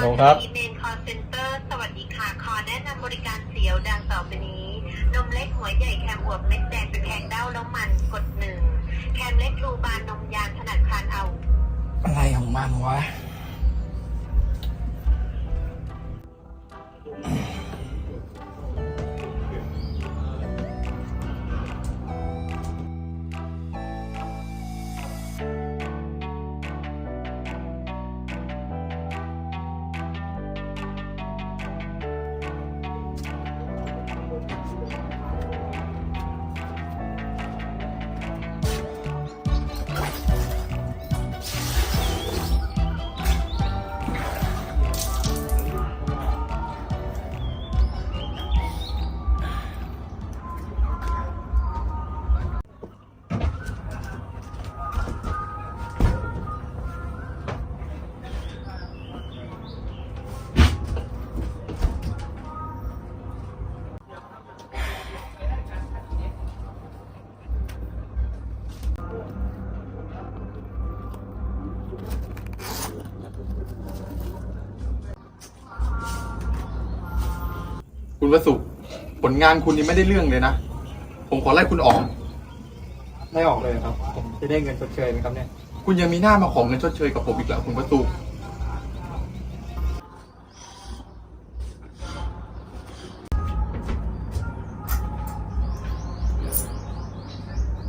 โหลครับ เมนคอร์เซนเตอร์สวัสดีค่ะ ขอแนะนำบริการเสียวดังต่อไปนี้ นมเล็กหัวใหญ่แคมบวบเม็ดแดงเป็นแพงเด้าแล้วมันกดหนึ่ง แคมเล็กรูบานนมยานถนัดคลานเอา อะไรของมันวะ คุณวสุผลงานคุณนี่ไม่ได้เรื่องเลยนะ ผมขอไล่คุณออก ไม่ออกเลยครับ ผมจะได้เงินชดเชยไหมครับเนี่ย คุณยังมีหน้ามาของเงินชดเชยกับผมอีกเหรอคุณวสุ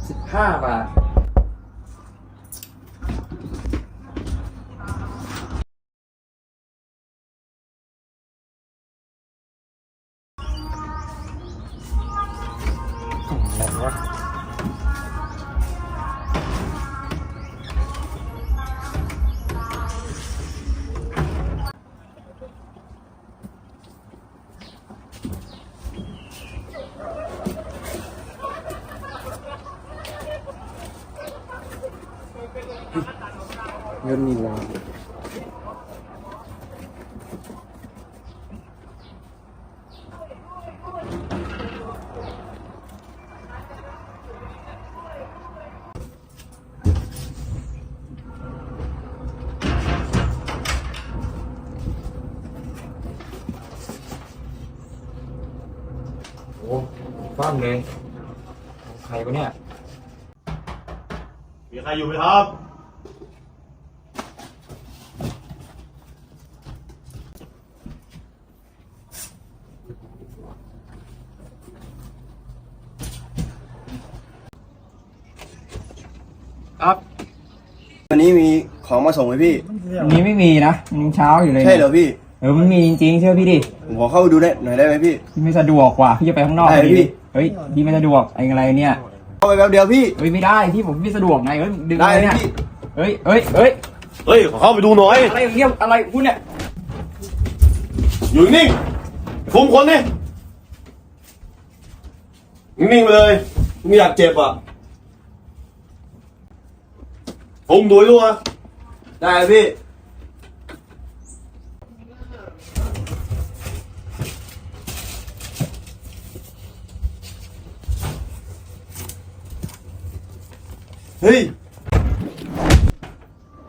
สิบห้าบาท มีแล้วโอ้ฟ้ามเลย ใครวะเนี่ย มีใครอยู่ไหมครับครับ นนี้มีของมาส่งไหมพี่ วันนี้ไม่มีนะมันยังเช้าอยู่เลยใช่เหรอพี่ เออมันมีจริงๆเชื่อพี่ดิผมขอเข้าไปดูได้หน่อยได้ไหมพี่ พี่ไม่สะดวกว่ะพี่จะไปข้างนอกได้พอดีพี่เฮ้ยพี่ไม่สะดวกไอ้อะไรเนี่ยเข้าไปแป๊บเดียวพี่ เฮ้ยไม่ได้พี่ผมไม่สะดวกไงเฮ้ยดึงได้อะไรเนี่ยพี่ เฮ้ยเฮ้ยเฮ้ยเฮ้ยขอเข้าไปดูหน่อย อะไรเงี้ยอะไรคุณเนี่ยอยู่นิ่งๆคุมคนนี่นิ่งๆไปเลยไม่อยากเจ็บอะ คุมดูให้ดูอะได้พี่เฮ้ย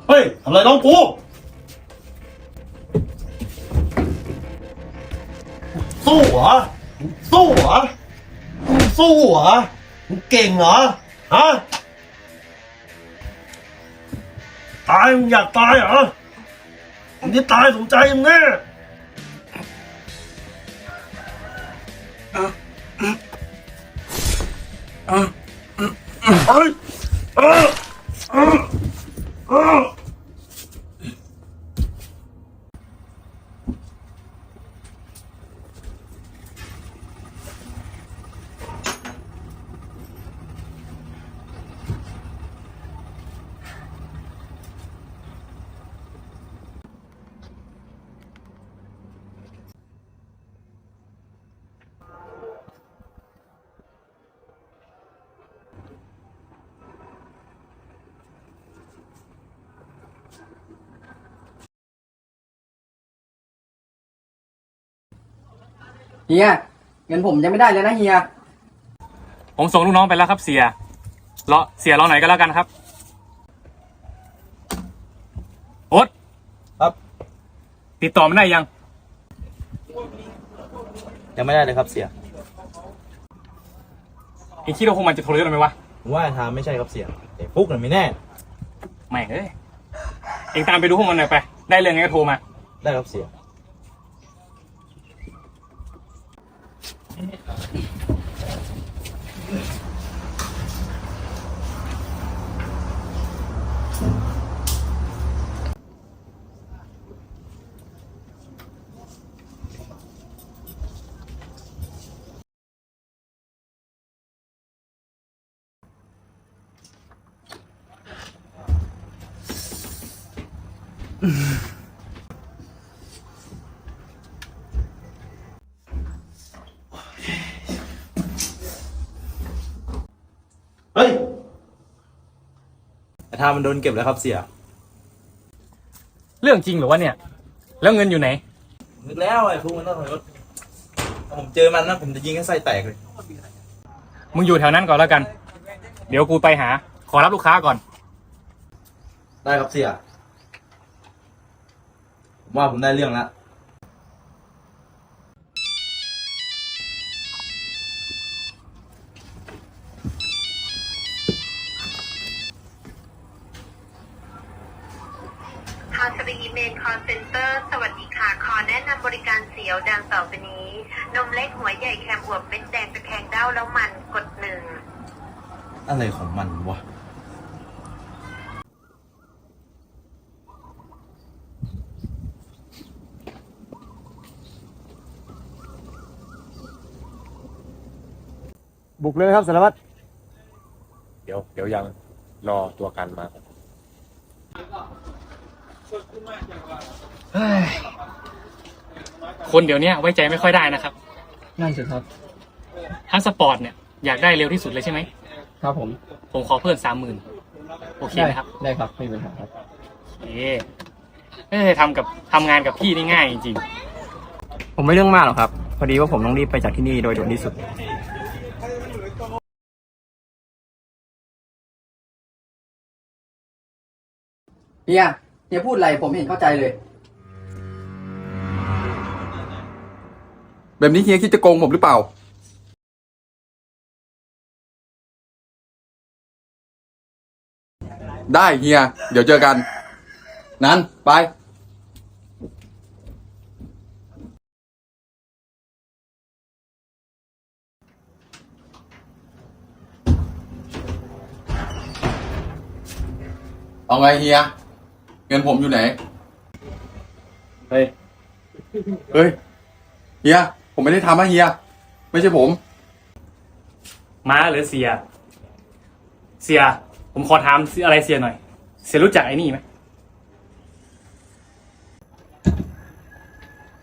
เฮ้ยทำอะไรน้องกูสู้เหรอสู้เหรอมึงสู้เหรอมึงเก่งเหรอฮะ ตายมึงอยากตายเหรอมึงจะตายสมใจมึงแน่เอ้ยเอ้ยเอ้ยเอ้ย เฮียเงินผมยังไม่ได้เลยนะเฮีย ผมส่งลูกน้องไปแล้วครับเสียรอเสียรอหน่อยก็แล้วกันครับโอ๊ตครับ ติดต่อมันได้ยัง ยังไม่ได้เลยครับเสียเองคิดว่าพวกมันจะโทรเยอะไหมวะผมว่าทางไม่ใช่ครับเสียแต่ฟุกน่ะไม่แน่ ไม่เอ้ยเองตามไปดูพวกมันหน่อยไป ได้เรื่องไงก็โทรมาได้ครับเสีย เฮ้ยแต่ทางมันโดนเก็บแล้วครับเสีย เรื่องจริงเหรือวะเนี่ย แล้วเงินอยู่ไหน นึกแล้วไอ้ฟุกมันต้องถอยรถถ้าผมเจอมันนะผมจะยิงให้ไส้แตกเลย มึงอยู่แถวนั้นก่อนแล้วกัน เดี๋ยวกูไปหา ขอรับลูกค้าก่อน ได้ครับเสียผม ว่าผมได้เรื่องแล้วฮาสรีเมนคอนเซนเตอร์ สวัสดีค่ะ ขอแนะนำบริการเสียวดังต่อไปนี้ นมเล็กหัวใหญ่แคมอวบเม็ดแดงตะแคงเด้าแล้วมันกดหนึ่ง อะไรของมันวะ บุกเลยครับสารวัตรเดี๋ยวเดี๋ยวยังรอตัวกันมาก่อนคนเดี๋ยวนี้ไว้ใจไม่ค่อยได้นะครับนั่นสิครับ ถ้าสปอร์ตเนี่ยอยากได้เร็วที่สุดเลยใช่ไหม ครับผมผมขอเพิ่มสามหมื่นโอเคไหมครับ ได้ครับไม่เป็นไรครับ เอ๊ะเอ้ยทำกับทำงานกับพี่นี่ง่ายจริงผมไม่เรื่องมากหรอกครับ พอดีว่าผมต้องรีบไปจากที่นี่โดยด่วนที่สุด เฮียเฮียพูดอะไรผมไม่เห็นเข้าใจเลย แบบนี้เฮียคิดจะโกงผมหรือเปล่า ได้เฮีย เดี๋ยวเจอกัน นั้น ไป เอาไงเฮีย นผมอยู่ไหน เฮ้ย เฮ้ย เฮีย ผมไม่ได้ทำนะเฮีย ไม่ใช่ผม ม้าหรือเสีย เสีย ผมขอถามอะไรเสียหน่อย เสียรู้จักไอ้นี่ไหม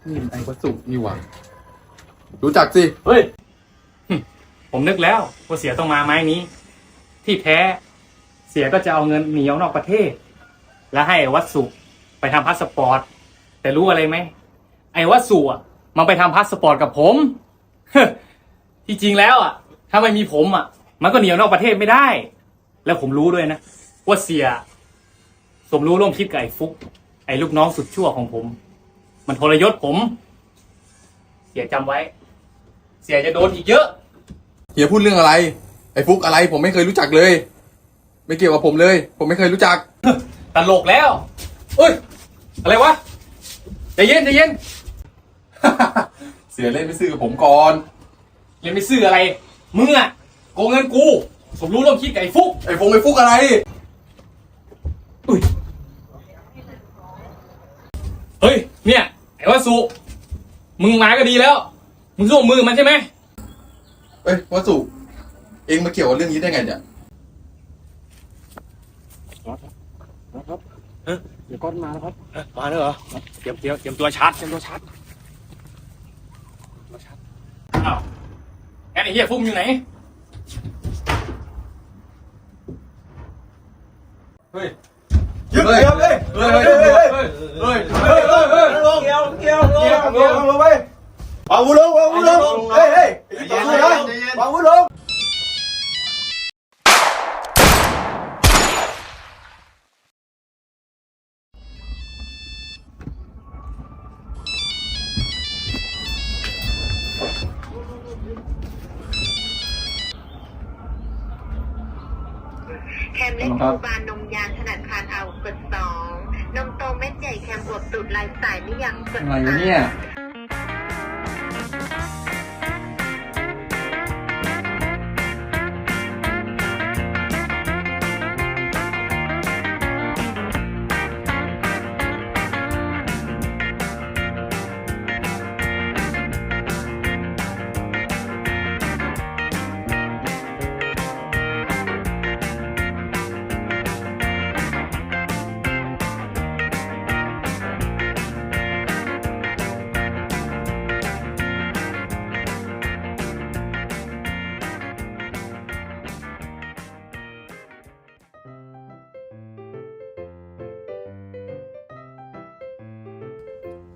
นี่มันไอ้วัสดุนี่หว่า รู้จักสิ เฮ้ย ผมนึกแล้วว่าเสียต้องมาไม้นี้ ที่แท้ เสียก็จะเอาเงินหนีออกนอกประเทศ แล้วให้อวัสุไปทำพาสปอร์ต แต่รู้อะไรไหมไอ้วัสสุอะมันไปทำพาสปอร์ตกับผมที่จริงแล้วอะ ถ้าไม่มีผมอะ มันก็หนีออกนอกประเทศไม่ได้ แล้วผมรู้ด้วยนะว่าเสียสมรู้ร่วมคิดกับไอ้ฟุก ไอ้ลูกน้องสุดชั่วของผม มันทรยศผม เสียจำไว้ เสียจะโดนอีกเยอะ เฮียพูดเรื่องอะไร ไอ้ฟุกอะไรผมไม่เคยรู้จักเลย ไม่เกี่ยวกับผมเลย ผมไม่เคยรู้จัก ตลกแล้วเอ้ย อะไรวะใจเย็นใจเย็น เสียเล่นไม่ซื่อกับผมก่อนเรียนไม่ซื่ออะไร มึงอะโกงเงินกู สมรู้ร่วมคิดกับไอ้ฟุก ไอ้ฟงไอ้ฟุกอะไร อุ้ย เฮ้ย เนี่ย ไอ้วาสุ มึงมาก็ดีแล้ว มึงร่วมมือมันใช่ไหมเอ้ยวัสดุเองมาเกี่ยวกับเรื่องนี้ได้ไงเนี่ย มาแล้วเหรอ เตรียมเตรียมเตรียมตัวชาร์จเตรียมตัวชาร์จตัวชาร์จอ้าวงั้นไอ้เหี้ยฟุกอยู่ไหน เฮ้ยหยุดเดี๋ยวเฮ้ยเฮ้ยเฮ้ยเฮ้ยเฮ้ยเฮ้ยเฮ้ยเฮ้ยเฮ้ยลงเกี่ยวเกี่ยวลงลงลงไปวางวุ้ลงวางวุ้ลงเฮ้ยเฮ้ยต่อสู้นะวางวุ้ลง คมเล็กโบบานนมยานขนาดคานเอากดสองนมโตเม็ดใหญ่แคมบวบตูดลายสายไม่ยังกดอะไรวะสามเนี่ย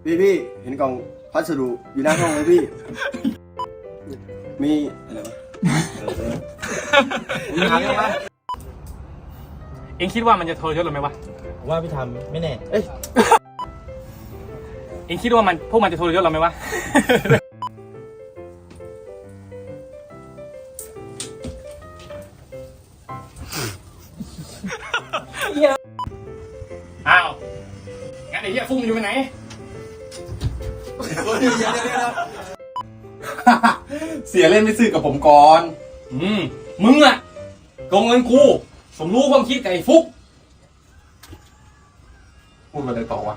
พี่พี่เห็นกล่องพัสดุอยู่หน้าห้องไหมพี่ มีอะไรวะมีทางไหมเองคิดว่ามันจะทรยศเราไหมวะผมว่าพี่ทำไม่แน่ เอ้ยเองคิดว่ามันพวกมันจะทรยศเราไหมวะ อ้าวงั้นไอ้เหี้ยฟุ้งมันอยู่ไปไหน เสียเล่นไม่ซื่อกับผมก่อน อืมมึงอะโกงเงินกูผมรู้ความคิดกับไอ้ฟุก พูดอะไรต่อวะ